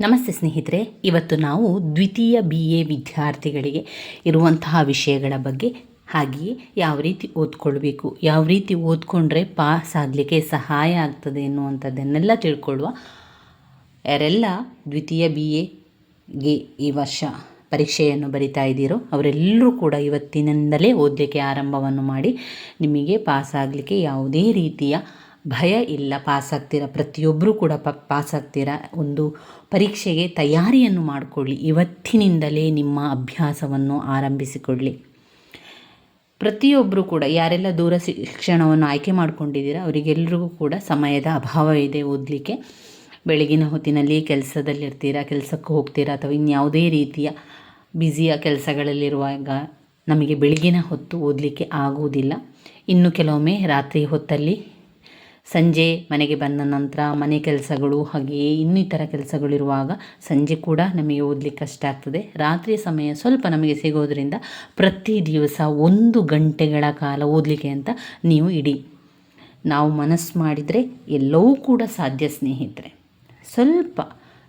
ನಮಸ್ತೆ ಸ್ನೇಹಿತರೆ, ಇವತ್ತು ನಾವು ದ್ವಿತೀಯ ಬಿ ಎ ವಿದ್ಯಾರ್ಥಿಗಳಿಗೆ ಇರುವಂತಹ ವಿಷಯಗಳ ಬಗ್ಗೆ ಹಾಗೆಯೇ ಯಾವ ರೀತಿ ಓದ್ಕೊಳ್ಬೇಕು, ಯಾವ ರೀತಿ ಓದ್ಕೊಂಡ್ರೆ ಪಾಸ್ ಆಗಲಿಕ್ಕೆ ಸಹಾಯ ಆಗ್ತದೆ ಎನ್ನುವಂಥದ್ದನ್ನೆಲ್ಲ ತಿಳ್ಕೊಳ್ಳುವ ಯಾರೆಲ್ಲ ದ್ವಿತೀಯ ಬಿ ಎಗೆ ಈ ವರ್ಷ ಪರೀಕ್ಷೆಯನ್ನು ಬರಿತಾ ಇದ್ದೀರೋ, ಅವರೆಲ್ಲರೂ ಕೂಡ ಇವತ್ತಿನಿಂದಲೇ ಓದಲಿಕ್ಕೆ ಆರಂಭವನ್ನು ಮಾಡಿ ನಿಮಗೆ ಪಾಸ್ ಆಗಲಿಕ್ಕೆ ಯಾವುದೇ ರೀತಿಯ ಭಯ ಇಲ್ಲ ಪಾಸ್ ಆಗ್ತೀರಾ ಪ್ರತಿಯೊಬ್ಬರೂ ಕೂಡ ಪ ಪಾಸ್ ಒಂದು ಪರೀಕ್ಷೆಗೆ ತಯಾರಿಯನ್ನು ಮಾಡಿಕೊಳ್ಳಿ. ಇವತ್ತಿನಿಂದಲೇ ನಿಮ್ಮ ಅಭ್ಯಾಸವನ್ನು ಆರಂಭಿಸಿಕೊಳ್ಳಿ. ಪ್ರತಿಯೊಬ್ಬರೂ ಕೂಡ, ಯಾರೆಲ್ಲ ದೂರ ಶಿಕ್ಷಣವನ್ನು ಆಯ್ಕೆ ಮಾಡ್ಕೊಂಡಿದ್ದೀರಾ ಅವರಿಗೆಲ್ಲರಿಗೂ ಕೂಡ ಸಮಯದ ಅಭಾವ ಇದೆ ಓದಲಿಕ್ಕೆ. ಬೆಳಗಿನ ಹೊತ್ತಿನಲ್ಲಿ ಕೆಲಸದಲ್ಲಿರ್ತೀರಾ, ಕೆಲಸಕ್ಕೆ ಹೋಗ್ತೀರಾ, ಅಥವಾ ಇನ್ಯಾವುದೇ ರೀತಿಯ ಬ್ಯುಸಿಯ ಕೆಲಸಗಳಲ್ಲಿರುವಾಗ ನಮಗೆ ಬೆಳಗಿನ ಹೊತ್ತು ಓದಲಿಕ್ಕೆ ಆಗುವುದಿಲ್ಲ. ಇನ್ನು ಕೆಲವೊಮ್ಮೆ ರಾತ್ರಿ ಹೊತ್ತಲ್ಲಿ ಸಂಜೆ ಮನೆಗೆ ಬಂದ ನಂತರ ಮನೆ ಕೆಲಸಗಳು ಹಾಗೆಯೇ ಇನ್ನಿತರ ಕೆಲಸಗಳಿರುವಾಗ ಸಂಜೆ ಕೂಡ ನಮಗೆ ಓದಲಿಕ್ಕೆ ಕಷ್ಟ ಆಗ್ತದೆ. ರಾತ್ರಿ ಸಮಯ ಸ್ವಲ್ಪ ನಮಗೆ ಸಿಗೋದರಿಂದ ಪ್ರತಿ ದಿವಸ ಒಂದು ಗಂಟೆಗಳ ಕಾಲ ಓದಲಿಕ್ಕೆ ಅಂತ ನೀವು ಇಡಿ. ನಾವು ಮನಸ್ಸು ಮಾಡಿದರೆ ಎಲ್ಲವೂ ಕೂಡ ಸಾಧ್ಯ ಸ್ನೇಹಿತರೆ. ಸ್ವಲ್ಪ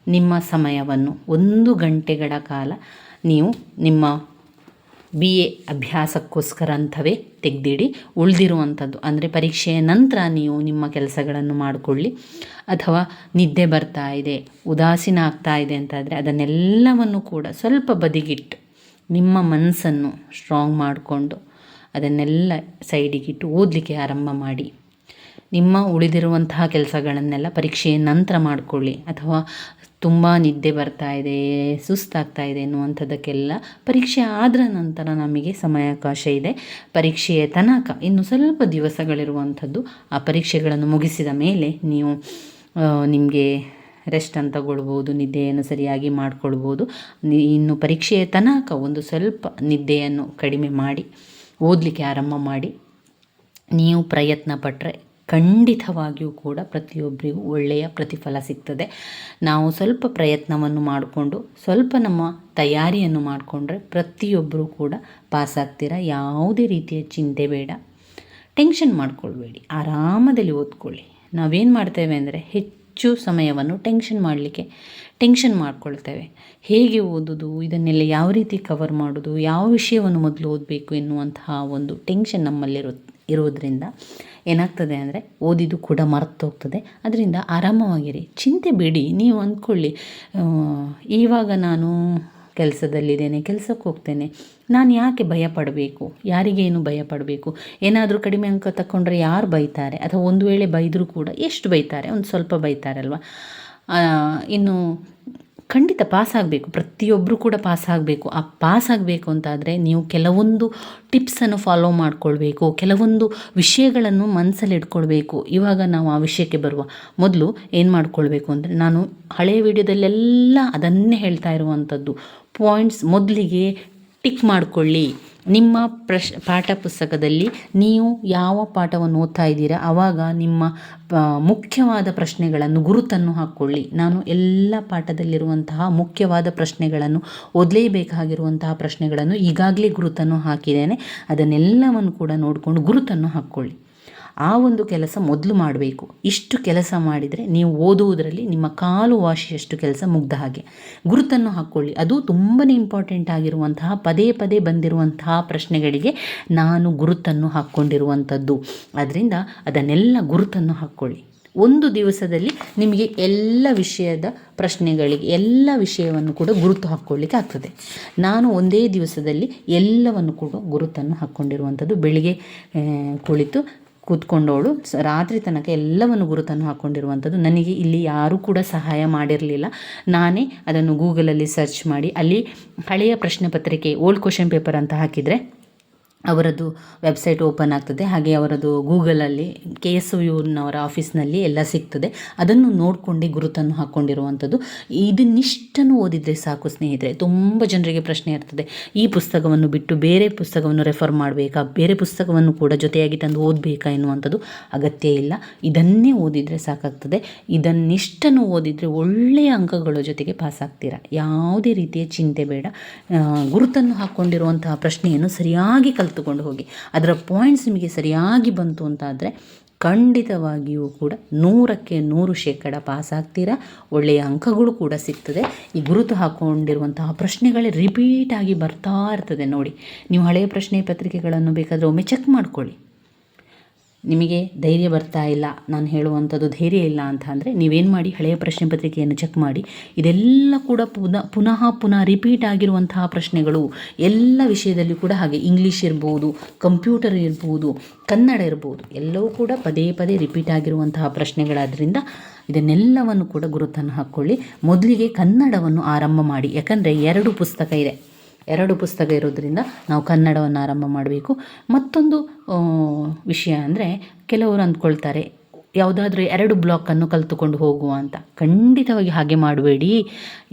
ನಿಮ್ಮ ಸಮಯವನ್ನು ಒಂದು ಗಂಟೆಗಳ ಕಾಲ ನೀವು ನಿಮ್ಮ ಬಿ ಎ ಅಭ್ಯಾಸಕ್ಕೋಸ್ಕರ ಅಂಥವೇ ತೆಗೆದಿಡಿ. ಉಳಿದಿರುವಂಥದ್ದು, ಅಂದರೆ ಪರೀಕ್ಷೆಯ ನಂತರ ನೀವು ನಿಮ್ಮ ಕೆಲಸಗಳನ್ನು ಮಾಡಿಕೊಳ್ಳಿ. ಅಥವಾ ನಿದ್ದೆ ಬರ್ತಾ ಇದೆ, ಉದಾಸೀನ ಆಗ್ತಾ ಇದೆ ಅಂತಾದರೆ ಅದನ್ನೆಲ್ಲವನ್ನು ಕೂಡ ಸ್ವಲ್ಪ ಬದಿಗಿಟ್ಟು, ನಿಮ್ಮ ಮನಸ್ಸನ್ನು ಸ್ಟ್ರಾಂಗ್ ಮಾಡಿಕೊಂಡು ಅದನ್ನೆಲ್ಲ ಸೈಡಿಗಿಟ್ಟು ಓದಲಿಕ್ಕೆ ಆರಂಭ ಮಾಡಿ. ನಿಮ್ಮ ಉಳಿದಿರುವಂತಹ ಕೆಲಸಗಳನ್ನೆಲ್ಲ ಪರೀಕ್ಷೆಯ ನಂತರ ಮಾಡಿಕೊಳ್ಳಿ. ಅಥವಾ ತುಂಬ ನಿದ್ದೆ ಬರ್ತಾ ಇದೆ, ಸುಸ್ತಾಗ್ತಾ ಇದೆ ಅನ್ನುವಂಥದ್ದಕ್ಕೆಲ್ಲ ಪರೀಕ್ಷೆ ಆದ ನಂತರ ನಮಗೆ ಸಮಯಾವಕಾಶ ಇದೆ. ಪರೀಕ್ಷೆಯ ತನಕ ಇನ್ನು ಸ್ವಲ್ಪ ದಿವಸಗಳಿರುವಂಥದ್ದು ಆ ಪರೀಕ್ಷೆಗಳನ್ನು ಮುಗಿಸಿದ ಮೇಲೆ ನೀವು ನಿಮಗೆ ರೆಸ್ಟ್ ಅಂತ ತಗೊಳ್ಬೋದು, ನಿದ್ದೆಯನ್ನು ಸರಿಯಾಗಿ ಮಾಡಿಕೊಳ್ಬೋದು. ಇನ್ನು ಪರೀಕ್ಷೆಯ ತನಕ ಒಂದು ಸ್ವಲ್ಪ ನಿದ್ದೆಯನ್ನು ಕಡಿಮೆ ಮಾಡಿ, ಓದಲಿಕ್ಕೆ ಆರಂಭ ಮಾಡಿ. ನೀವು ಪ್ರಯತ್ನ ಪಟ್ಟರೆ ಖಂಡಿತವಾಗಿಯೂ ಕೂಡ ಪ್ರತಿಯೊಬ್ಬರಿಗೂ ಒಳ್ಳೆಯ ಪ್ರತಿಫಲ ಸಿಗ್ತದೆ. ನಾವು ಸ್ವಲ್ಪ ಪ್ರಯತ್ನವನ್ನು ಮಾಡಿಕೊಂಡು, ಸ್ವಲ್ಪ ನಮ್ಮ ತಯಾರಿಯನ್ನು ಮಾಡಿಕೊಂಡ್ರೆ ಪ್ರತಿಯೊಬ್ಬರೂ ಕೂಡ ಪಾಸ್ ಆಗ್ತೀರಾ? ಯಾವುದೇ ರೀತಿಯ ಚಿಂತೆ ಬೇಡ. ಟೆನ್ಷನ್ ಮಾಡ್ಕೊಳ್ಬೇಡಿ. ಆರಾಮದಲ್ಲಿ ಓದ್ಕೊಳ್ಳಿ. ನಾವೇನು ಮಾಡ್ತೇವೆ ಅಂದರೆ ಹೆಚ್ಚು ಸಮಯವನ್ನು ಟೆನ್ಷನ್ ಮಾಡಲಿಕ್ಕೆ ಟೆನ್ಷನ್ ಮಾಡ್ಕೊಳ್ತೇವೆ. ಹೇಗೆ ಓದೋದು, ಇದನ್ನೆಲ್ಲ ಯಾವ ರೀತಿ ಕವರ್ ಮಾಡೋದು, ಯಾವ ವಿಷಯವನ್ನು ಮೊದಲು ಓದಬೇಕು ಎನ್ನುವಂತಹ ಒಂದು ಟೆನ್ಷನ್ ನಮ್ಮಲ್ಲಿರು ಇರುವುದರಿಂದ ಏನಾಗ್ತದೆ ಅಂದರೆ ಓದಿದ್ದು ಕೂಡ ಮರ್ತೋಗ್ತದೆ. ಅದರಿಂದ ಆರಾಮವಾಗಿರಿ. ಚಿಂತೆ ಬಿಡಿ. ನೀವು ಅಂದ್ಕೊಳ್ಳಿ ಇವಾಗ ನಾನು ಕೆಲಸದಲ್ಲಿದ್ದೇನೆ, ಕೆಲಸಕ್ಕೆ ಹೋಗ್ತೇನೆ. ನಾನು ಯಾಕೆ ಭಯ ಪಡಬೇಕು ಯಾರಿಗೇನು ಭಯ ಪಡಬೇಕು ಏನಾದರೂ ಕಡಿಮೆ ಅಂಕ ತಗೊಂಡ್ರೆ ಯಾರು ಬೈತಾರೆ? ಅಥವಾ ಒಂದು ವೇಳೆ ಬೈದರೂ ಕೂಡ ಎಷ್ಟು ಬೈತಾರೆ? ಒಂದು ಸ್ವಲ್ಪ ಬೈತಾರಲ್ವ? ಇನ್ನು ಖಂಡಿತ ಪಾಸ್ ಆಗಬೇಕು. ಪ್ರತಿಯೊಬ್ಬರು ಕೂಡ ಪಾಸ್ ಆಗಬೇಕು. ಆ ಪಾಸ್ ಆಗಬೇಕು ಅಂತಾದರೆ ನೀವು ಕೆಲವೊಂದು ಟಿಪ್ಸನ್ನು ಫಾಲೋ ಮಾಡಿಕೊಳ್ಬೇಕು. ಕೆಲವೊಂದು ವಿಷಯಗಳನ್ನು ಮನಸ್ಸಲ್ಲಿ ಇಟ್ಕೊಳ್ಬೇಕು. ಇವಾಗ ನಾವು ಆ ವಿಷಯಕ್ಕೆ ಬರುವ ಮೊದಲು ಏನು ಮಾಡ್ಕೊಳ್ಬೇಕು ಅಂದರೆ ನಾನು ಹಳೆಯ ವಿಡಿಯೋದಲ್ಲೆಲ್ಲ ಅದನ್ನೇ ಹೇಳ್ತಾ ಇರುವಂಥದ್ದು ಪಾಯಿಂಟ್ಸ್ ಮೊದಲಿಗೆ ಟಿಕ್ ಮಾಡಿಕೊಳ್ಳಿ. ನಿಮ್ಮ ಪ್ರಶ್, ಪಾಠ ಪುಸ್ತಕದಲ್ಲಿ ನೀವು ಯಾವ ಪಾಠವನ್ನು ಓದ್ತಾ ಇದ್ದೀರಾ? ಆವಾಗ ನಿಮ್ಮ ಮುಖ್ಯವಾದ ಪ್ರಶ್ನೆಗಳನ್ನು, ಗುರುತನ್ನು ಹಾಕ್ಕೊಳ್ಳಿ. ನಾನು ಎಲ್ಲ ಪಾಠದಲ್ಲಿರುವಂತಹ ಮುಖ್ಯವಾದ ಪ್ರಶ್ನೆಗಳನ್ನು, ಓದಲೇಬೇಕಾಗಿರುವಂತಹ ಪ್ರಶ್ನೆಗಳನ್ನು ಈಗಾಗಲೇ ಗುರುತನ್ನು ಹಾಕಿದ್ದೇನೆ. ಅದನ್ನೆಲ್ಲವನ್ನು ಕೂಡ ನೋಡಿಕೊಂಡು ಗುರುತನ್ನು ಹಾಕ್ಕೊಳ್ಳಿ. ಆ ಒಂದು ಕೆಲಸ ಮೊದಲು ಮಾಡಬೇಕು. ಇಷ್ಟು ಕೆಲಸ ಮಾಡಿದರೆ ನೀವು ಓದುವುದರಲ್ಲಿ ನಿಮ್ಮ ಕಾಲು ವಾಶಿಯಷ್ಟು ಕೆಲಸ ಮುಗ್ದ ಹಾಗೆ. ಗುರುತನ್ನು ಹಾಕ್ಕೊಳ್ಳಿ ಅದು ತುಂಬಾ ಇಂಪಾರ್ಟೆಂಟ್ ಆಗಿರುವಂತಹ, ಪದೇ ಪದೇ ಬಂದಿರುವಂತಹ ಪ್ರಶ್ನೆಗಳಿಗೆ ನಾನು ಗುರುತನ್ನು ಹಾಕ್ಕೊಂಡಿರುವಂಥದ್ದು. ಅದರಿಂದ ಅದನ್ನೆಲ್ಲ ಗುರುತನ್ನು ಹಾಕ್ಕೊಳ್ಳಿ ಒಂದು ದಿವಸದಲ್ಲಿ ನಿಮಗೆ ಎಲ್ಲ ವಿಷಯದ ಪ್ರಶ್ನೆಗಳಿಗೆ, ಎಲ್ಲ ವಿಷಯವನ್ನು ಕೂಡ ಗುರುತು ಹಾಕ್ಕೊಳ್ಳಿಕ್ಕೆ ಆಗ್ತದೆ. ನಾನು ಒಂದೇ ದಿವಸದಲ್ಲಿ ಎಲ್ಲವನ್ನು ಕೂಡ ಗುರುತನ್ನು ಹಾಕ್ಕೊಂಡಿರುವಂಥದ್ದು ಬೆಳಿಗ್ಗೆ ಕುಳಿತು ಕೂತ್ಕೊಂಡವಳು. ರಾತ್ರಿ ತನಕ ಎಲ್ಲವನ್ನು ಗುರುತನ್ನು ಹಾಕ್ಕೊಂಡಿರುವಂಥದ್ದು ನನಗೆ ಇಲ್ಲಿ ಯಾರೂ ಕೂಡ ಸಹಾಯ ಮಾಡಿರಲಿಲ್ಲ. ನಾನೇ ಅದನ್ನು ಗೂಗಲಲ್ಲಿ ಸರ್ಚ್ ಮಾಡಿ, ಅಲ್ಲಿ ಹಳೆಯ ಪ್ರಶ್ನೆ ಪತ್ರಿಕೆ, ಓಲ್ಡ್ ಕ್ವಶನ್ ಪೇಪರ್ ಅಂತ ಹಾಕಿದರೆ ಅವರದ್ದು ವೆಬ್ಸೈಟ್ ಓಪನ್ ಆಗ್ತದೆ. ಹಾಗೆ ಅವರದ್ದು ಗೂಗಲಲ್ಲಿ ಕೆ ಎಸ್ ಯುನವರ ಆಫೀಸ್ನಲ್ಲಿ ಎಲ್ಲ ಸಿಗ್ತದೆ. ಅದನ್ನು ನೋಡಿಕೊಂಡು ಗುರುತನ್ನು ಹಾಕ್ಕೊಂಡಿರುವಂಥದ್ದು ಇದನ್ನಿಷ್ಟನ್ನು ಓದಿದರೆ ಸಾಕು ಸ್ನೇಹಿತರೆ. ತುಂಬ ಜನರಿಗೆ ಪ್ರಶ್ನೆ ಇರ್ತದೆ. ಈ ಪುಸ್ತಕವನ್ನು ಬಿಟ್ಟು ಬೇರೆ ಪುಸ್ತಕವನ್ನು ರೆಫರ್ ಮಾಡಬೇಕಾ? ಬೇರೆ ಪುಸ್ತಕವನ್ನು ಕೂಡ ಜೊತೆಯಾಗಿ ತಂದು ಓದಬೇಕಾ ಎನ್ನುವಂಥದ್ದು ಅಗತ್ಯ ಇಲ್ಲ. ಇದನ್ನೇ ಓದಿದರೆ ಸಾಕಾಗ್ತದೆ. ಇದನ್ನಿಷ್ಟನ್ನು ಓದಿದರೆ ಒಳ್ಳೆಯ ಅಂಕಗಳ ಜೊತೆಗೆ ಪಾಸ್ ಆಗ್ತೀರಾ ಯಾವುದೇ ರೀತಿಯ ಚಿಂತೆ ಬೇಡ. ಗುರುತನ್ನು ಹಾಕ್ಕೊಂಡಿರುವಂತಹ ಪ್ರಶ್ನೆಯನ್ನು ಸರಿಯಾಗಿ ಕಲಿತುಕೊಂಡು ಹೋಗಿ. ಅದರ ಪಾಯಿಂಟ್ಸ್ ನಿಮಗೆ ಸರಿಯಾಗಿ ಬಂತು ಅಂತಾದರೆ ಖಂಡಿತವಾಗಿಯೂ ಕೂಡ ನೂರಕ್ಕೆ ನೂರು ಶೇಕಡ ಪಾಸ್ ಆಗ್ತೀರಾ? ಒಳ್ಳೆಯ ಅಂಕಗಳು ಕೂಡ ಸಿಗ್ತದೆ. ಈ ಗುರುತು ಹಾಕ್ಕೊಂಡಿರುವಂತಹ ಪ್ರಶ್ನೆಗಳೇ ರಿಪೀಟಾಗಿ ಬರ್ತಾ ಇರ್ತದೆ ನೋಡಿ. ನೀವು ಹಳೆಯ ಪ್ರಶ್ನೆ ಪತ್ರಿಕೆಗಳನ್ನು ಬೇಕಾದರೆ ಒಮ್ಮೆ ಚೆಕ್ ಮಾಡ್ಕೊಳ್ಳಿ. ನಿಮಗೆ ಧೈರ್ಯ ಬರ್ತಾ ಇಲ್ಲ, ನಾನು ಹೇಳುವಂಥದ್ದು ಧೈರ್ಯ ಇಲ್ಲ ಅಂತ ಅಂದರೆ ನೀವೇನು ಮಾಡಿ, ಹಳೆಯ ಪ್ರಶ್ನೆ ಪತ್ರಿಕೆಯನ್ನು ಚೆಕ್ ಮಾಡಿ. ಇದೆಲ್ಲ ಕೂಡ ಪುನಃ ಪುನಃ ಪುನಃ ರಿಪೀಟ್ ಆಗಿರುವಂತಹ ಪ್ರಶ್ನೆಗಳು ಎಲ್ಲ ವಿಷಯದಲ್ಲಿ ಕೂಡ ಹಾಗೆ ಇಂಗ್ಲೀಷ್ ಇರ್ಬೋದು ಕಂಪ್ಯೂಟರ್ ಇರ್ಬೋದು, ಕನ್ನಡ ಇರ್ಬೋದು, ಎಲ್ಲವೂ ಕೂಡ ಪದೇ ಪದೇ ರಿಪೀಟ್ ಆಗಿರುವಂತಹ ಪ್ರಶ್ನೆಗಳಾದ್ದರಿಂದ ಇದನ್ನೆಲ್ಲವನ್ನು ಕೂಡ ಗುರುತನ್ನು ಹಾಕ್ಕೊಳ್ಳಿ. ಮೊದಲಿಗೆ ಕನ್ನಡವನ್ನು ಆರಂಭ ಮಾಡಿ, ಯಾಕಂದರೆ ಎರಡು ಪುಸ್ತಕ ಇದೆ. ಎರಡು ಪುಸ್ತಕ ಇರೋದ್ರಿಂದ ನಾವು ಕನ್ನಡವನ್ನು ಆರಂಭ ಮಾಡಬೇಕು. ಮತ್ತೊಂದು ವಿಷಯ ಅಂದರೆ ಕೆಲವರು ಅಂದ್ಕೊಳ್ತಾರೆ, ಯಾವುದಾದ್ರೂ ಎರಡು ಬ್ಲಾಕನ್ನು ಕಲಿತುಕೊಂಡು ಹೋಗುವ ಅಂತ. ಖಂಡಿತವಾಗಿ ಹಾಗೆ ಮಾಡಬೇಡಿ.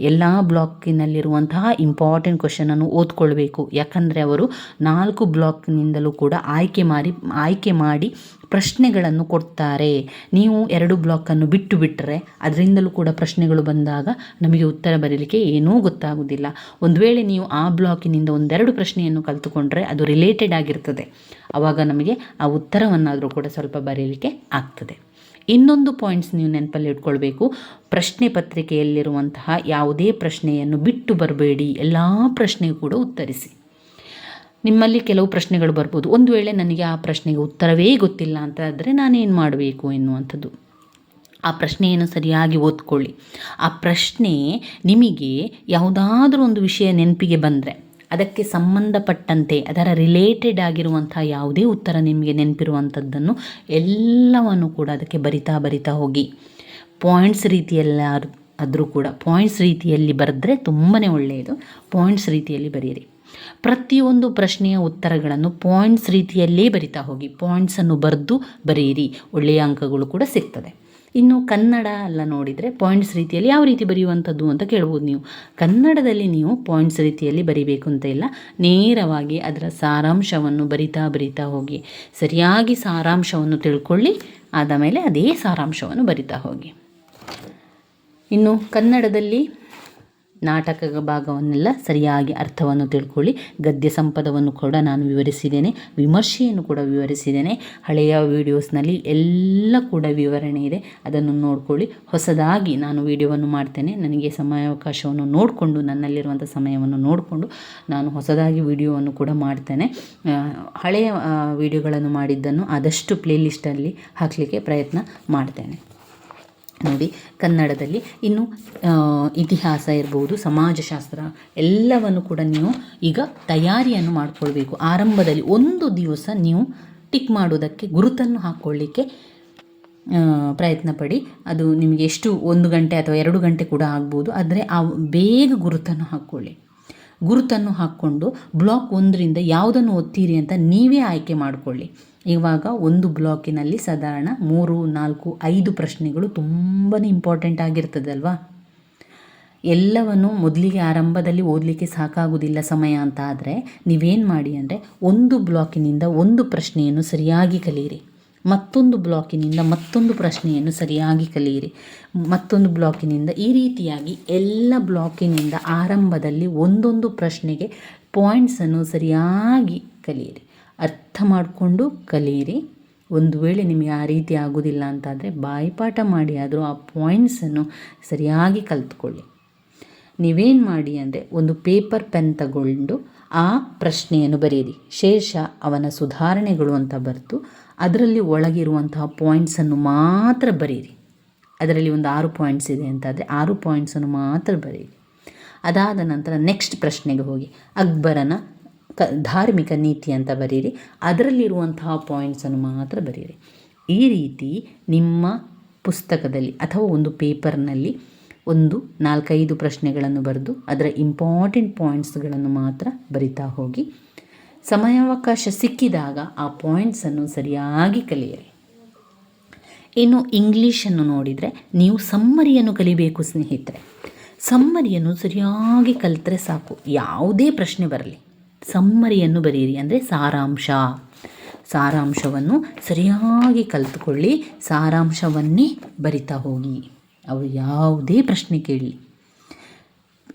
ಎಲ್ಲ ಬ್ಲಾಕಿನಲ್ಲಿರುವಂತಹ ಇಂಪಾರ್ಟೆಂಟ್ ಕ್ವಶನನ್ನು ಓದ್ಕೊಳ್ಬೇಕು. ಯಾಕಂದರೆ ಅವರು ನಾಲ್ಕು ಬ್ಲಾಕ್ನಿಂದಲೂ ಕೂಡ ಆಯ್ಕೆ ಮಾಡಿ ಆಯ್ಕೆ ಮಾಡಿ ಪ್ರಶ್ನೆಗಳನ್ನು ಕೊಡ್ತಾರೆ. ನೀವು ಎರಡು ಬ್ಲಾಕನ್ನು ಬಿಟ್ಟು ಬಿಟ್ಟರೆ ಅದರಿಂದಲೂ ಕೂಡ ಪ್ರಶ್ನೆಗಳು ಬಂದಾಗ ನಮಗೆ ಉತ್ತರ ಬರೀಲಿಕ್ಕೆ ಏನೂ ಗೊತ್ತಾಗುವುದಿಲ್ಲ ಒಂದು ವೇಳೆ ನೀವು ಆ ಬ್ಲಾಕಿನಿಂದ ಒಂದೆರಡು ಪ್ರಶ್ನೆಯನ್ನು ಕಲಿತುಕೊಂಡ್ರೆ ಅದು ರಿಲೇಟೆಡ್ ಆಗಿರ್ತದೆ. ಆವಾಗ ನಮಗೆ ಆ ಉತ್ತರವನ್ನಾದರೂ ಕೂಡ ಸ್ವಲ್ಪ ಬರೀಲಿಕ್ಕೆ ಆಗ್ತದೆ. ಇನ್ನೊಂದು ಪಾಯಿಂಟ್ಸ್ ನೀವು ನೆನಪಲ್ಲಿ ಇಟ್ಕೊಳ್ಬೇಕು. ಪ್ರಶ್ನೆ ಪತ್ರಿಕೆಯಲ್ಲಿರುವಂತಹ ಯಾವುದೇ ಪ್ರಶ್ನೆಯನ್ನು ಬಿಟ್ಟು ಬರಬೇಡಿ. ಎಲ್ಲ ಪ್ರಶ್ನೆಗೂ ಕೂಡ ಉತ್ತರಿಸಿ. ನಿಮ್ಮಲ್ಲಿ ಕೆಲವು ಪ್ರಶ್ನೆಗಳು ಬರ್ಬೋದು. ಒಂದು ವೇಳೆ ನನಗೆ ಆ ಪ್ರಶ್ನೆಗೆ ಉತ್ತರವೇ ಗೊತ್ತಿಲ್ಲ ಅಂತ ಆದರೆ ನಾನೇನು ಮಾಡಬೇಕು ಎನ್ನುವಂಥದ್ದು. ಆ ಪ್ರಶ್ನೆಯನ್ನು ಸರಿಯಾಗಿ ಓದ್ಕೊಳ್ಳಿ. ಆ ಪ್ರಶ್ನೆ ನಿಮಗೆ ಯಾವುದಾದ್ರೂ ಒಂದು ವಿಷಯ ನೆನಪಿಗೆ ಬಂದರೆ, ಅದಕ್ಕೆ ಸಂಬಂಧಪಟ್ಟಂತೆ, ಅದರ ರಿಲೇಟೆಡ್ ಆಗಿರುವಂಥ ಯಾವುದೇ ಉತ್ತರ ನಿಮಗೆ ನೆನಪಿರುವಂಥದ್ದನ್ನು ಎಲ್ಲವನ್ನು ಕೂಡ ಅದಕ್ಕೆ ಬರಿತಾ ಬರಿತಾ ಹೋಗಿ. ಪಾಯಿಂಟ್ಸ್ ರೀತಿಯಲ್ಲ ಆದರೂ ಕೂಡ ಪಾಯಿಂಟ್ಸ್ ರೀತಿಯಲ್ಲಿ ಬರೆದ್ರೆ ತುಂಬಾ ಒಳ್ಳೆಯದು. ಪಾಯಿಂಟ್ಸ್ ರೀತಿಯಲ್ಲಿ ಬರೆಯಿರಿ ಪ್ರತಿಯೊಂದು ಪ್ರಶ್ನೆಯ ಉತ್ತರಗಳನ್ನು ಪಾಯಿಂಟ್ಸ್ ರೀತಿಯಲ್ಲೇ ಬರಿತಾ ಹೋಗಿ ಪಾಯಿಂಟ್ಸನ್ನು ಬರೆದು ಬರೆಯಿರಿ. ಒಳ್ಳೆಯ ಅಂಕಗಳು ಕೂಡ ಸಿಗ್ತದೆ. ಇನ್ನು ಕನ್ನಡ ಎಲ್ಲ ನೋಡಿದರೆ ಪಾಯಿಂಟ್ಸ್ ರೀತಿಯಲ್ಲಿ ಯಾವ ರೀತಿ ಬರೆಯುವಂಥದ್ದು ಅಂತ ಕೇಳ್ಬೋದು ನೀವು. ಕನ್ನಡದಲ್ಲಿ ನೀವು ಪಾಯಿಂಟ್ಸ್ ರೀತಿಯಲ್ಲಿ ಬರಿಬೇಕು ಅಂತ ಇಲ್ಲ. ನೇರವಾಗಿ ಅದರ ಸಾರಾಂಶವನ್ನು ಬರಿತಾ ಬರಿತಾ ಹೋಗಿ, ಸರಿಯಾಗಿ ಸಾರಾಂಶವನ್ನು ತಿಳ್ಕೊಳ್ಳಿ, ಆದ ಮೇಲೆ ಅದೇ ಸಾರಾಂಶವನ್ನು ಬರಿತಾ ಹೋಗಿ. ಇನ್ನು ಕನ್ನಡದಲ್ಲಿ ನಾಟಕ ಭಾಗವನ್ನೆಲ್ಲ ಸರಿಯಾಗಿ ಅರ್ಥವನ್ನು ತಿಳ್ಕೊಳ್ಳಿ. ಗದ್ಯ ಸಂಪದವನ್ನು ಕೂಡ ನಾನು ವಿವರಿಸಿದ್ದೇನೆ. ವಿಮರ್ಶೆಯನ್ನು ಕೂಡ ವಿವರಿಸಿದ್ದೇನೆ. ಹಳೆಯ ವೀಡಿಯೋಸ್ನಲ್ಲಿ ಎಲ್ಲ ಕೂಡ ವಿವರಣೆ ಇದೆ. ಅದನ್ನು ನೋಡ್ಕೊಳ್ಳಿ. ಹೊಸದಾಗಿ ನಾನು ವಿಡಿಯೋವನ್ನು ಮಾಡ್ತೇನೆ. ನನಗೆ ಸಮಯಾವಕಾಶವನ್ನು ನೋಡಿಕೊಂಡು, ನನ್ನಲ್ಲಿರುವಂಥ ಸಮಯವನ್ನು ನೋಡಿಕೊಂಡು ನಾನು ಹೊಸದಾಗಿ ವಿಡಿಯೋವನ್ನು ಕೂಡ ಮಾಡ್ತೇನೆ. ಹಳೆಯ ವಿಡಿಯೋಗಳನ್ನು ಮಾಡಿದ್ದನ್ನು ಆದಷ್ಟು ಪ್ಲೇಲಿಸ್ಟಲ್ಲಿ ಹಾಕಲಿಕ್ಕೆ ಪ್ರಯತ್ನ ಮಾಡ್ತೇನೆ. ನೋಡಿ ಕನ್ನಡದಲ್ಲಿ. ಇನ್ನು ಇತಿಹಾಸ ಇರ್ಬೋದು, ಸಮಾಜಶಾಸ್ತ್ರ, ಎಲ್ಲವನ್ನು ಕೂಡ ನೀವು ಈಗ ತಯಾರಿಯನ್ನು ಮಾಡಿಕೊಳ್ಬೇಕು. ಆರಂಭದಲ್ಲಿ ಒಂದು ದಿವಸ ನೀವು ಟಿಕ್ ಮಾಡೋದಕ್ಕೆ, ಗುರುತನ್ನು ಹಾಕ್ಕೊಳ್ಳಿಕ್ಕೆ ಪ್ರಯತ್ನ ಪಡಿ ಅದು ನಿಮಗೆ ಎಷ್ಟು, ಒಂದು ಗಂಟೆ ಅಥವಾ ಎರಡು ಗಂಟೆ ಕೂಡ ಆಗ್ಬೋದು. ಆದರೆ, ಆ, ಬೇಗ ಗುರುತನ್ನು ಹಾಕ್ಕೊಳ್ಳಿ. ಗುರುತನ್ನು ಹಾಕ್ಕೊಂಡು, ಬ್ಲಾಕ್ ಒಂದರಿಂದ ಯಾವುದನ್ನು ಓದ್ತೀರಿ ಅಂತ ನೀವೇ ಆಯ್ಕೆ ಮಾಡಿಕೊಳ್ಳಿ. ಇವಾಗ ಒಂದು ಬ್ಲಾಕಿನಲ್ಲಿ ಸಾಧಾರಣ ಮೂರು, ನಾಲ್ಕು, ಐದು ಪ್ರಶ್ನೆಗಳು ತುಂಬಾ ಇಂಪಾರ್ಟೆಂಟ್ ಆಗಿರ್ತದಲ್ವಾ ಎಲ್ಲವನ್ನು ಮೊದಲಿಗೆ ಆರಂಭದಲ್ಲಿ ಓದಲಿಕ್ಕೆ ಸಾಕಾಗುವುದಿಲ್ಲ ಸಮಯ ಅಂತ ಆದರೆ ನೀವೇನು ಮಾಡಿ ಅಂದರೆ ಒಂದು ಬ್ಲಾಕಿನಿಂದ ಒಂದು ಪ್ರಶ್ನೆಯನ್ನು ಸರಿಯಾಗಿ ಕಲಿಯಿರಿ. ಮತ್ತೊಂದು ಬ್ಲಾಕಿನಿಂದ ಮತ್ತೊಂದು ಪ್ರಶ್ನೆಯನ್ನು ಸರಿಯಾಗಿ ಕಲಿಯಿರಿ. ಮತ್ತೊಂದು ಬ್ಲಾಕಿನಿಂದ ಈ ರೀತಿಯಾಗಿ ಎಲ್ಲ ಬ್ಲಾಕಿನಿಂದ ಆರಂಭದಲ್ಲಿ ಒಂದೊಂದು ಪ್ರಶ್ನೆಗೆ ಪಾಯಿಂಟ್ಸನ್ನು ಸರಿಯಾಗಿ ಕಲಿಯಿರಿ. ಅರ್ಥ ಮಾಡಿಕೊಂಡು ಕಲಿಯಿರಿ ಒಂದು ವೇಳೆ ನಿಮಗೆ ಆ ರೀತಿ ಆಗೋದಿಲ್ಲ ಅಂತಾದರೆ ಬಾಯಿಪಾಠ ಮಾಡಿ, ಆದರೂ ಆ ಪಾಯಿಂಟ್ಸನ್ನು ಸರಿಯಾಗಿ ಕಲಿತ್ಕೊಳ್ಳಿ. ನೀವೇನು ಮಾಡಿ ಅಂದರೆ ಒಂದು ಪೇಪರ್ ಪೆನ್ ತಗೊಂಡು ಆ ಪ್ರಶ್ನೆಯನ್ನು ಬರೆಯಿರಿ. ಶೇಷ ಅವನ ಸುಧಾರಣೆಗಳು ಅಂತ ಬರ್ತು. ಅದರಲ್ಲಿ ಒಳಗಿರುವಂತಹ ಪಾಯಿಂಟ್ಸನ್ನು ಮಾತ್ರ ಬರೀರಿ ಅದರಲ್ಲಿ ಒಂದು ಆರು ಪಾಯಿಂಟ್ಸ್ ಇದೆ ಅಂತಾದರೆ ಆರು ಪಾಯಿಂಟ್ಸನ್ನು ಮಾತ್ರ ಬರೀರಿ ಅದಾದ ನಂತರ ನೆಕ್ಸ್ಟ್ ಪ್ರಶ್ನೆಗೆ ಹೋಗಿ. ಅಕ್ಬರನ ಕ, ಧಾರ್ಮಿಕ ನೀತಿ ಅಂತ ಬರೀರಿ. ಅದರಲ್ಲಿರುವಂತಹ ಪಾಯಿಂಟ್ಸನ್ನು ಮಾತ್ರ ಬರೀರಿ. ಈ ರೀತಿ ನಿಮ್ಮ ಪುಸ್ತಕದಲ್ಲಿ ಅಥವಾ ಒಂದು ಪೇಪರ್ನಲ್ಲಿ ಒಂದು ನಾಲ್ಕೈದು ಪ್ರಶ್ನೆಗಳನ್ನು ಬರೆದು ಅದರ ಇಂಪಾರ್ಟೆಂಟ್ ಪಾಯಿಂಟ್ಸ್ಗಳನ್ನು ಮಾತ್ರ ಬರಿತಾ ಹೋಗಿ. ಸಮಯಾವಕಾಶ ಸಿಕ್ಕಿದಾಗ ಆ ಪಾಯಿಂಟ್ಸನ್ನು ಸರಿಯಾಗಿ ಕಲಿಯಿರಿ. ಇನ್ನು ಇಂಗ್ಲೀಷನ್ನು ನೋಡಿದರೆ ನೀವು ಸಮ್ಮರಿಯನ್ನು ಕಲಿಬೇಕು ಸ್ನೇಹಿತರೆ. ಸಮ್ಮರಿಯನ್ನು ಸರಿಯಾಗಿ ಕಲಿತರೆ ಸಾಕು. ಯಾವುದೇ ಪ್ರಶ್ನೆ ಬರಲಿ. ಸಮ್ಮರಿಯನ್ನು ಬರೆಯಿರಿ ಅಂದರೆ ಸಾರಾಂಶ. ಸಾರಾಂಶವನ್ನು ಸರಿಯಾಗಿ ಕಲಿತುಕೊಳ್ಳಿ, ಸಾರಾಂಶವನ್ನೇ ಬರಿತಾ ಹೋಗಿ. ಅವರು ಯಾವುದೇ ಪ್ರಶ್ನೆ ಕೇಳಿ.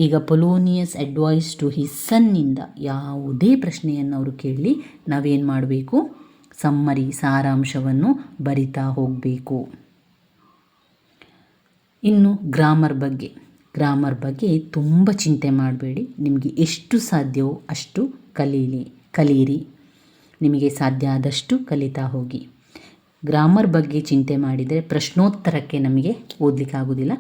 ಈಗ ಪೊಲೋನಿಯಸ್ ಅಡ್ವೈಸ್ ಟು ಹಿಸ್ ಸನ್ನಿಂದ ಯಾವುದೇ ಪ್ರಶ್ನೆಯನ್ನು ಅವರು ಕೇಳಿ ನಾವೇನು ಮಾಡಬೇಕು? ಸಮ್ಮರಿ, ಸಾರಾಂಶವನ್ನು ಬರಿತಾ ಹೋಗಬೇಕು. ಇನ್ನು ಗ್ರಾಮರ್ ಬಗ್ಗೆ. ಗ್ರಾಮರ್ ಬಗ್ಗೆ ತುಂಬ ಚಿಂತೆ ಮಾಡಬೇಡಿ. ನಿಮಗೆ ಎಷ್ಟು ಸಾಧ್ಯವೋ ಅಷ್ಟು ಕಲೀಲಿ ಕಲಿಯಿರಿ ನಿಮಗೆ ಸಾಧ್ಯ ಆದಷ್ಟು ಕಲಿತಾ ಹೋಗಿ. ಗ್ರಾಮರ್ ಬಗ್ಗೆ ಚಿಂತೆ ಮಾಡಿದರೆ ಪ್ರಶ್ನೋತ್ತರಕ್ಕೆ ನಮಗೆ ಓದಲಿಕ್ಕಾಗೋದಿಲ್ಲ.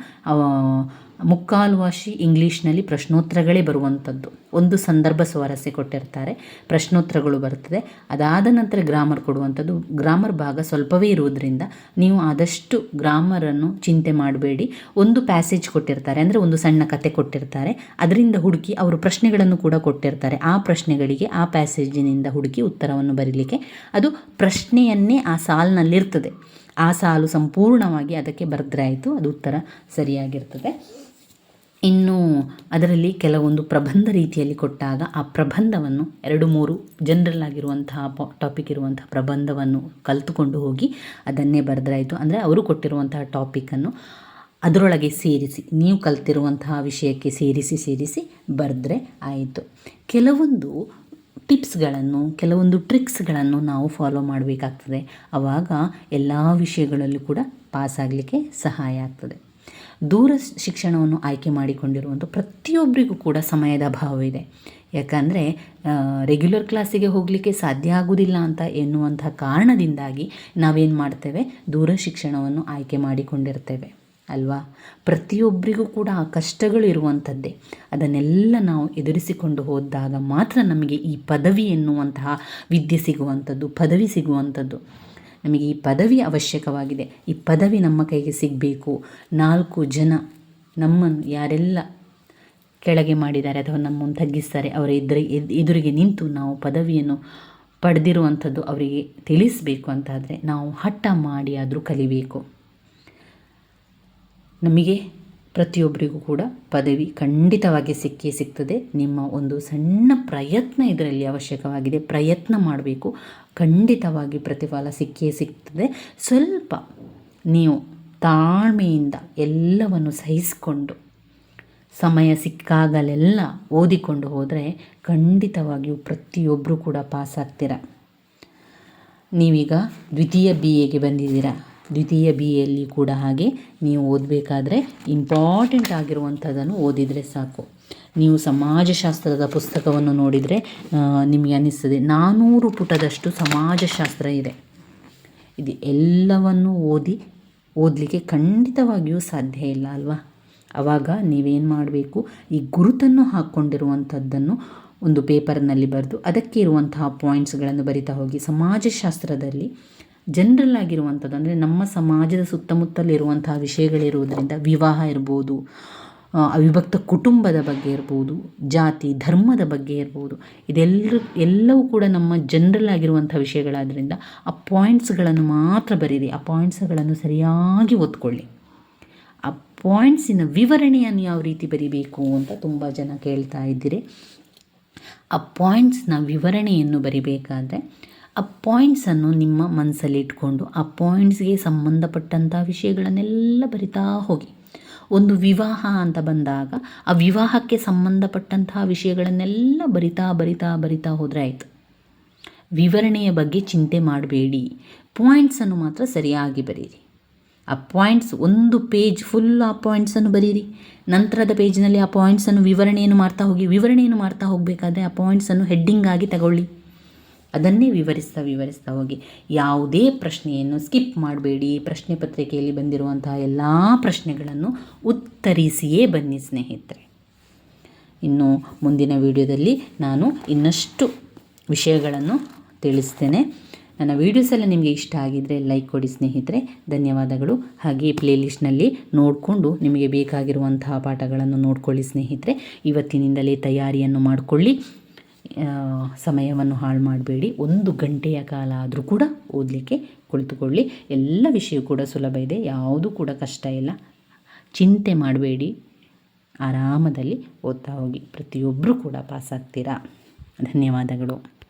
ಮುಕ್ಕಾಲು ವಾಶಿ ಇಂಗ್ಲೀಷ್ನಲ್ಲಿ ಪ್ರಶ್ನೋತ್ತರಗಳೇ ಬರುವಂಥದ್ದು. ಒಂದು ಸಂದರ್ಭ ಸ್ವಾರಸ್ಯ ಕೊಟ್ಟಿರ್ತಾರೆ. ಪ್ರಶ್ನೋತ್ತರಗಳು ಬರ್ತದೆ. ಅದಾದ ನಂತರ ಗ್ರಾಮರ್ ಕೊಡುವಂಥದ್ದು. ಗ್ರಾಮರ್ ಭಾಗ ಸ್ವಲ್ಪವೇ ಇರುವುದರಿಂದ ನೀವು ಆದಷ್ಟು ಗ್ರಾಮರನ್ನು ಚಿಂತೆ ಮಾಡಬೇಡಿ. ಒಂದು ಪ್ಯಾಸೇಜ್ ಕೊಟ್ಟಿರ್ತಾರೆ. ಅಂದರೆ ಒಂದು ಸಣ್ಣ ಕತೆ ಕೊಟ್ಟಿರ್ತಾರೆ. ಅದರಿಂದ ಹುಡುಕಿ ಅವರು ಪ್ರಶ್ನೆಗಳನ್ನು ಕೂಡ ಕೊಟ್ಟಿರ್ತಾರೆ. ಆ ಪ್ರಶ್ನೆಗಳಿಗೆ, ಆ ಪ್ಯಾಸೇಜಿನಿಂದ ಹುಡುಕಿ ಉತ್ತರವನ್ನು ಬರೀಲಿಕ್ಕೆ. ಅದು ಪ್ರಶ್ನೆಯನ್ನೇ ಆ ಸಾಲಿನಲ್ಲಿರ್ತದೆ. ಆ ಸಾಲು ಸಂಪೂರ್ಣವಾಗಿ ಅದಕ್ಕೆ ಬರೆದ್ರೆ ಆಯಿತು ಅದು ಉತ್ತರ ಸರಿಯಾಗಿರ್ತದೆ. ಇನ್ನು ಅದರಲ್ಲಿ ಕೆಲವೊಂದು ಪ್ರಬಂಧ ರೀತಿಯಲ್ಲಿ ಕೊಟ್ಟಾಗ ಆ ಪ್ರಬಂಧವನ್ನು ಎರಡು ಮೂರು ಜನರಲ್ ಆಗಿರುವಂತಹ ಟಾಪಿಕ್ ಇರುವಂತಹ ಪ್ರಬಂಧವನ್ನು ಕಲಿತುಕೊಂಡು ಹೋಗಿ ಅದನ್ನೇ ಬರೆದ್ರಾಯಿತು. ಅಂದರೆ ಅವರು ಕೊಟ್ಟಿರುವಂತಹ ಟಾಪಿಕನ್ನು ಅದರೊಳಗೆ ಸೇರಿಸಿ, ನೀವು ಕಲ್ತಿರುವಂತಹ ವಿಷಯಕ್ಕೆ ಸೇರಿಸಿ ಸೇರಿಸಿ ಬರೆದ್ರೆ ಆಯಿತು. ಕೆಲವೊಂದು ಟಿಪ್ಸ್ಗಳನ್ನು ಕೆಲವೊಂದು ಟ್ರಿಕ್ಸ್ಗಳನ್ನು ನಾವು ಫಾಲೋ ಮಾಡಬೇಕಾಗ್ತದೆ. ಆವಾಗ ಎಲ್ಲ ವಿಷಯಗಳಲ್ಲೂ ಕೂಡ ಪಾಸ್ ಆಗಲಿಕ್ಕೆ ಸಹಾಯ ಆಗ್ತದೆ. ದೂರ ಶಿಕ್ಷಣವನ್ನು ಆಯ್ಕೆ ಮಾಡಿಕೊಂಡಿರುವಂಥ ಪ್ರತಿಯೊಬ್ಬರಿಗೂ ಕೂಡ ಸಮಯದ ಅಭಾವವಿದೆ ಯಾಕಂದರೆ ರೆಗ್ಯುಲರ್ ಕ್ಲಾಸಿಗೆ ಹೋಗಲಿಕ್ಕೆ ಸಾಧ್ಯ ಆಗುವುದಿಲ್ಲ ಅಂತ ಎನ್ನುವಂಥ ಕಾರಣದಿಂದಾಗಿ ನಾವೇನು ಮಾಡ್ತೇವೆ? ದೂರ ಶಿಕ್ಷಣವನ್ನು ಆಯ್ಕೆ ಮಾಡಿಕೊಂಡಿರ್ತೇವೆ. ಅಲ್ವಾ? ಪ್ರತಿಯೊಬ್ಬರಿಗೂ ಕೂಡ ಆ ಕಷ್ಟಗಳು ಇರುವಂಥದ್ದೇ. ಅದನ್ನೆಲ್ಲ ನಾವು ಎದುರಿಸಿಕೊಂಡು ಹೋದಾಗ ಮಾತ್ರ ನಮಗೆ ಈ ಪದವಿ ಎನ್ನುವಂತಹ ವಿದ್ಯೆ ಸಿಗುವಂಥದ್ದು, ಪದವಿ ಸಿಗುವಂಥದ್ದು. ನಮಗೆ ಈ ಪದವಿ ಅವಶ್ಯಕವಾಗಿದೆ. ಈ ಪದವಿ ನಮ್ಮ ಕೈಗೆ ಸಿಗಬೇಕು. ನಾಲ್ಕು ಜನ ನಮ್ಮನ್ನು ಯಾರೆಲ್ಲ ಕೆಳಗೆ ಮಾಡಿದ್ದಾರೆ ಅಥವಾ ನಮ್ಮನ್ನು ತಗ್ಗಿಸ್ತಾರೆ, ಅವರ ಎದುರು, ಎದುರಿಗೆ ನಿಂತು ನಾವು ಪದವಿಯನ್ನು ಪಡೆದಿರುವಂಥದ್ದು ಅವರಿಗೆ ತಿಳಿಸಬೇಕು ಅಂತಾದರೆ ನಾವು ಹಠ ಮಾಡಿ ಆದರೂ ಕಲಿಬೇಕು. ನಮಗೆ ಪ್ರತಿಯೊಬ್ಬರಿಗೂ ಕೂಡ ಪದವಿ ಖಂಡಿತವಾಗಿ ಸಿಕ್ಕೇ ಸಿಗ್ತದೆ. ನಿಮ್ಮ ಒಂದು ಸಣ್ಣ ಪ್ರಯತ್ನ ಇದರಲ್ಲಿ ಅವಶ್ಯಕವಾಗಿದೆ. ಪ್ರಯತ್ನ ಮಾಡಬೇಕು. ಖಂಡಿತವಾಗಿ ಪ್ರತಿಫಲ ಸಿಕ್ಕೇ ಸಿಗ್ತದೆ. ಸ್ವಲ್ಪ ನೀವು ತಾಳ್ಮೆಯಿಂದ ಎಲ್ಲವನ್ನು ಸಹಿಸಿಕೊಂಡು, ಸಮಯ ಸಿಕ್ಕಾಗಲೆಲ್ಲ ಓದಿಕೊಂಡು ಹೋದರೆ ಖಂಡಿತವಾಗಿಯೂ ಪ್ರತಿಯೊಬ್ಬರೂ ಕೂಡ ಪಾಸ್ ಆಗ್ತೀರ ನೀವೀಗ ದ್ವಿತೀಯ ಬಿ ಎಗೆ ಬಂದಿದ್ದೀರಾ? ದ್ವಿತೀಯ ಬಿ ಎಲ್ಲಿ ಕೂಡ ಹಾಗೆ ನೀವು ಓದಬೇಕಾದ್ರೆ ಇಂಪಾರ್ಟೆಂಟ್ ಆಗಿರುವಂಥದ್ದನ್ನು ಓದಿದರೆ ಸಾಕು. ನೀವು ಸಮಾಜಶಾಸ್ತ್ರದ ಪುಸ್ತಕವನ್ನು ನೋಡಿದರೆ ನಿಮಗೆ ಅನ್ನಿಸ್ತದೆ ನಾನ್ನೂರು ಪುಟದಷ್ಟು ಸಮಾಜಶಾಸ್ತ್ರ ಇದೆ. ಇದು ಎಲ್ಲವನ್ನು ಓದಿ, ಓದಲಿಕ್ಕೆ ಖಂಡಿತವಾಗಿಯೂ ಸಾಧ್ಯ ಇಲ್ಲ ಅಲ್ವಾ? ಆವಾಗ ನೀವೇನು ಮಾಡಬೇಕು, ಈ ಗುರುತನ್ನು ಹಾಕ್ಕೊಂಡಿರುವಂಥದ್ದನ್ನು ಒಂದು ಪೇಪರ್ನಲ್ಲಿ ಬರೆದು ಅದಕ್ಕೆ ಇರುವಂತಹ ಪಾಯಿಂಟ್ಸ್ಗಳನ್ನು ಬರಿತಾ ಹೋಗಿ. ಸಮಾಜಶಾಸ್ತ್ರದಲ್ಲಿ ಜನರಲ್ ಆಗಿರುವಂಥದ್ದು, ಅಂದರೆ ನಮ್ಮ ಸಮಾಜದ ಸುತ್ತಮುತ್ತಲಿರುವಂತಹ ವಿಷಯಗಳಿರುವುದರಿಂದ ವಿವಾಹ ಇರ್ಬೋದು ಅವಿಭಕ್ತ ಕುಟುಂಬದ ಬಗ್ಗೆ ಇರ್ಬೋದು, ಜಾತಿ, ಧರ್ಮದ ಬಗ್ಗೆ ಇರ್ಬೋದು ಇದೆಲ್ಲರೂ ಎಲ್ಲವೂ ಕೂಡ ನಮ್ಮ ಜನರಲ್ ಆಗಿರುವಂಥ ವಿಷಯಗಳಾದ್ದರಿಂದ ಆ ಪಾಯಿಂಟ್ಸ್ಗಳನ್ನು ಮಾತ್ರ ಬರೀರಿ, ಆ ಪಾಯಿಂಟ್ಸ್ಗಳನ್ನು ಸರಿಯಾಗಿ ಓದ್ಕೊಳ್ಳಿ ಆ ಪಾಯಿಂಟ್ಸಿನ ವಿವರಣೆಯನ್ನು ಯಾವ ರೀತಿ ಬರಿಬೇಕು ಅಂತ ತುಂಬ ಜನ ಕೇಳ್ತಾ ಇದ್ದೀರಿ. ಆ ಪಾಯಿಂಟ್ಸ್ನ ವಿವರಣೆಯನ್ನು ಬರಿಬೇಕಾದ್ರೆ ಆ ಪಾಯಿಂಟ್ಸನ್ನು ನಿಮ್ಮ ಮನಸ್ಸಲ್ಲಿ ಇಟ್ಕೊಂಡು, ಆ ಪಾಯಿಂಟ್ಸ್ಗೆ ಸಂಬಂಧಪಟ್ಟಂಥ ವಿಷಯಗಳನ್ನೆಲ್ಲ ಬರಿತಾ ಹೋಗಿ. ಒಂದು ವಿವಾಹ ಅಂತ ಬಂದಾಗ, ಆ ವಿವಾಹಕ್ಕೆ ಸಂಬಂಧಪಟ್ಟಂತಹ ವಿಷಯಗಳನ್ನೆಲ್ಲ ಬರಿತಾ ಬರಿತಾ ಬರಿತಾ ಹೋದರೆ ಆಯಿತು. ವಿವರಣೆಯ ಬಗ್ಗೆ ಚಿಂತೆ ಮಾಡಬೇಡಿ. ಪಾಯಿಂಟ್ಸನ್ನು ಮಾತ್ರ ಸರಿಯಾಗಿ ಬರೀರಿ. ಆ ಪಾಯಿಂಟ್ಸ್ ಒಂದು ಪೇಜ್ ಫುಲ್ ಆ ಪಾಯಿಂಟ್ಸನ್ನು ಬರೀರಿ. ನಂತರದ ಪೇಜ್ನಲ್ಲಿ ಆ ಪಾಯಿಂಟ್ಸನ್ನು ವಿವರಣೆಯನ್ನು ಮಾಡ್ತಾ ಹೋಗಿ, ವಿವರಣೆಯನ್ನು ಮಾಡ್ತಾ ಹೋಗಬೇಕಾದ್ರೆ ಆ ಪಾಯಿಂಟ್ಸನ್ನು ಹೆಡ್ಡಿಂಗ್ ಆಗಿ ತಗೊಳ್ಳಿ. ಅದನ್ನೇ ವಿವರಿಸ್ತಾ ವಿವರಿಸ್ತಾ ಹೋಗಿ. ಯಾವುದೇ ಪ್ರಶ್ನೆಯನ್ನು ಸ್ಕಿಪ್ ಮಾಡಬೇಡಿ. ಪ್ರಶ್ನೆ ಪತ್ರಿಕೆಯಲ್ಲಿ ಬಂದಿರುವಂತಹ ಎಲ್ಲ ಪ್ರಶ್ನೆಗಳನ್ನು ಉತ್ತರಿಸಿಯೇ ಬನ್ನಿ ಸ್ನೇಹಿತರೆ. ಇನ್ನು ಮುಂದಿನ ವಿಡಿಯೋದಲ್ಲಿ ನಾನು ಇನ್ನಷ್ಟು ವಿಷಯಗಳನ್ನು ತಿಳಿಸ್ತೇನೆ. ನನ್ನ ವೀಡಿಯೋಸ್ ಎಲ್ಲ ನಿಮಗೆ ಇಷ್ಟ ಆಗಿದ್ದರೆ ಲೈಕ್ ಕೊಡಿ ಸ್ನೇಹಿತರೆ. ಧನ್ಯವಾದಗಳು. ಹಾಗೆ ಪ್ಲೇಲಿಸ್ಟ್ನಲ್ಲಿ ನೋಡಿಕೊಂಡು ನಿಮಗೆ ಬೇಕಾಗಿರುವಂತಹ ಪಾಠಗಳನ್ನು ನೋಡ್ಕೊಳ್ಳಿ ಸ್ನೇಹಿತರೆ. ಇವತ್ತಿನಿಂದಲೇ ತಯಾರಿಯನ್ನು ಮಾಡಿಕೊಳ್ಳಿ. ಸಮಯವನ್ನು ಹಾಳು ಮಾಡಬೇಡಿ. ಒಂದು ಗಂಟೆಯ ಕಾಲ ಆದರೂ ಕೂಡ ಓದಲಿಕ್ಕೆ ಕುಳಿತುಕೊಳ್ಳಿ. ಎಲ್ಲ ವಿಷಯ ಕೂಡ ಸುಲಭ ಇದೆ. ಯಾವುದೂ ಕೂಡ ಕಷ್ಟ ಇಲ್ಲ. ಚಿಂತೆ ಮಾಡಬೇಡಿ. ಆರಾಮದಲ್ಲಿ ಓದ್ತಾ ಹೋಗಿ. ಪ್ರತಿಯೊಬ್ಬರೂ ಕೂಡ ಪಾಸಾಗ್ತೀರಾ? ಧನ್ಯವಾದಗಳು.